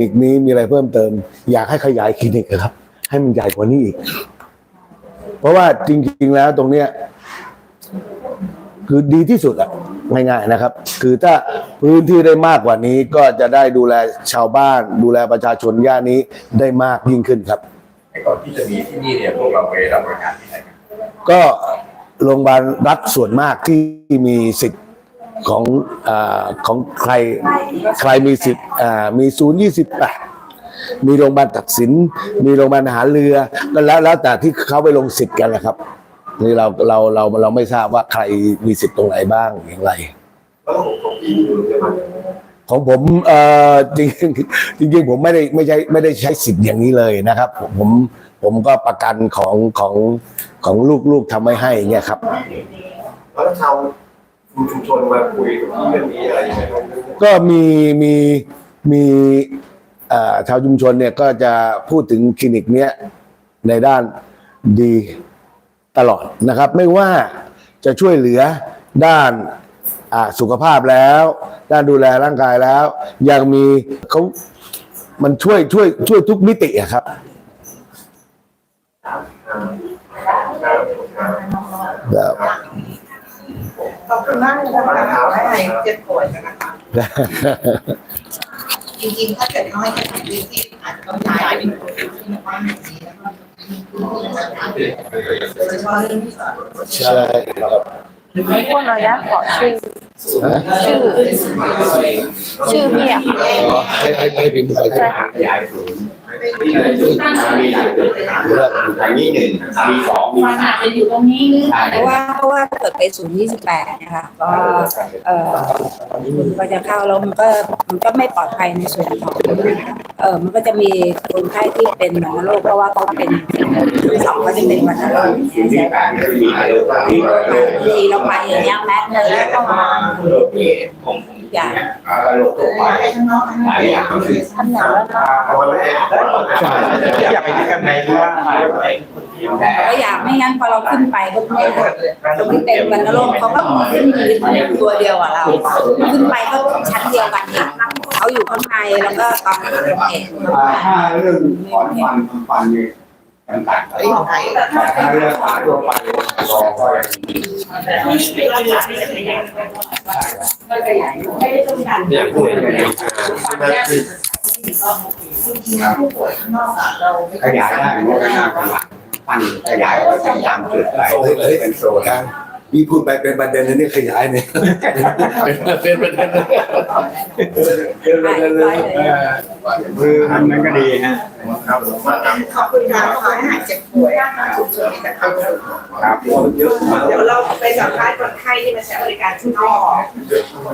นิกนี้มีอะไรเพิ่มเติม อยากให้ขยายคลินิกอะครับ ให้มันใหญ่กว่านี้อีก เพราะว่าจริง ๆ แล้วตรงเนี้ย คือดีที่สุดอะง่ายๆนะครับ คือถ้าพื้นที่ได้มากกว่านี้ก็จะได้ดูแลชาวบ้าน ดูแลประชาชนย่านนี้ได้มากยิ่งขึ้นครับก่อนที่จะมีที่นี่เนี่ยพวกเราไปรับบริการที่ไหนกันก็โรงพยาบาลรัฐส่วนมากที่มีสิทธิ์ ของอของใครใครมีสิทธิ์มีศูนย์ยี่สิบแปดมีโรงพยาบาลตัดสิน มีโรงพยาบาลหาเรือก็แล้วแล้วแต่ที่เขาไปลงสิทธิ์กันแหละครับนี่เราเราเราเราไม่ทราบว่าใครมีสิทธิ์ตรงไหนบ้างอย่างไรของผมเอ่อจริงจริงผมไม่ได้ไม่ใช่ไม่ได้ใช้สิทธิ์อย่างนี้เลยนะครับ ผมผมก็ประกันของของของลูกๆทำไว้ให้เงี้ยครับแล้วชาว ชุมชนมาคุยกับที่เรื่องนี้อะไรยังไงบ้างก็มีมีมีเอ่อชาวชุมชนเนี่ยก็จะพูดถึงคลินิกเนี้ยในด้านดีตลอดนะครับ ไม่ว่าจะช่วยเหลือด้านอ่าสุขภาพแล้ว ด้านดูแลร่างกายแล้ว ยังมีเขามันช่วยช่วยช่วยทุกมิติอะครับ ครับ ขอบคุณมากเลยนะคะไม่ให้เจ็บป่วยกันนะคะ จริงๆ ถ้าเกิดเขาให้แค่สองปีที่อาจจะต้องย้ายไปอยู่ที่หมู่บ้านแบบนี้แล้วก็มีพื้นที่ในการโดยเฉพาะเรื่องที่สอนใช่ครับไม่ควรเราอยากขอชื่อ ชื่อ ชื่อพี่อะค่ะ ให้ให้ให้พิมพ์ไปใช่ค่ะขยายศูนย์ มีหลายจุดมีหลายจุดเลือกอันนี้หนึ่งมีสองมีสามจะอยู่ตรงนี้เพราะว่าเพราะว่าเกิดไปศูนย์ยี่สิบแปดนะคะก็เอ่อคุณก็จะเข้าแล้วมันก็มันก็ไม่ปลอดภัยในส่วนของ เออมันก็จะมีคนไข้ที่เป็นวัณโรคเพราะว่าเขาเป็นสองก็จะเป็นวัณโรคเนี่ยมีใช่แปดมีหลายจุดมีหลายจุดบางทีเราไปอย่างเงี้ยแม็กเนอร์ก็มาผมผมอย่างทั่วไปข้างนอกข้างนหอย่างอทำหนังแล้วก็อาไว้ใช่อยากไปที่กันในหรื อว่าก็อยากไม่งั้นพอเราขึ้นไปก็ไม่ตรงที่เป็นวัณโรคเขาก็ขึ้นยืนตัวเดียวอะเรา ขึ้นไปก็ชั้นเดียวกันเอีกเขาอยู่ข้างในแล้วก็ตอนเกิดเหตุถ้าเรื่องถอนฟันฟันเนี่ยต่างๆไอ้ของไทยแต่ถ้าเรื่องขาทั่วไปรอก็ยังมีอย่างพูดอย่างนี้ผู้ป่วยข้างนอกอะเราไม่ขยายได้ไม่ได้ หน้ากันหลังฟันขยายไปตามจุดไปเป็นโซนพี่พูดไปเป็นประเด็นนะเนี่ยขยายเนี่ยเป็นเป็นประเด็นเลยเป็นประเด็นเลยคือทำนั้นก็ดีฮะครับผมขอบคุณค่ะขอให้หายเจ็บป่วยชุมชนมีแต่ความสุขครับเดี๋ยวเราไปสัมภาษณ์คนไข้ที่มาใช้บริการข้างนอก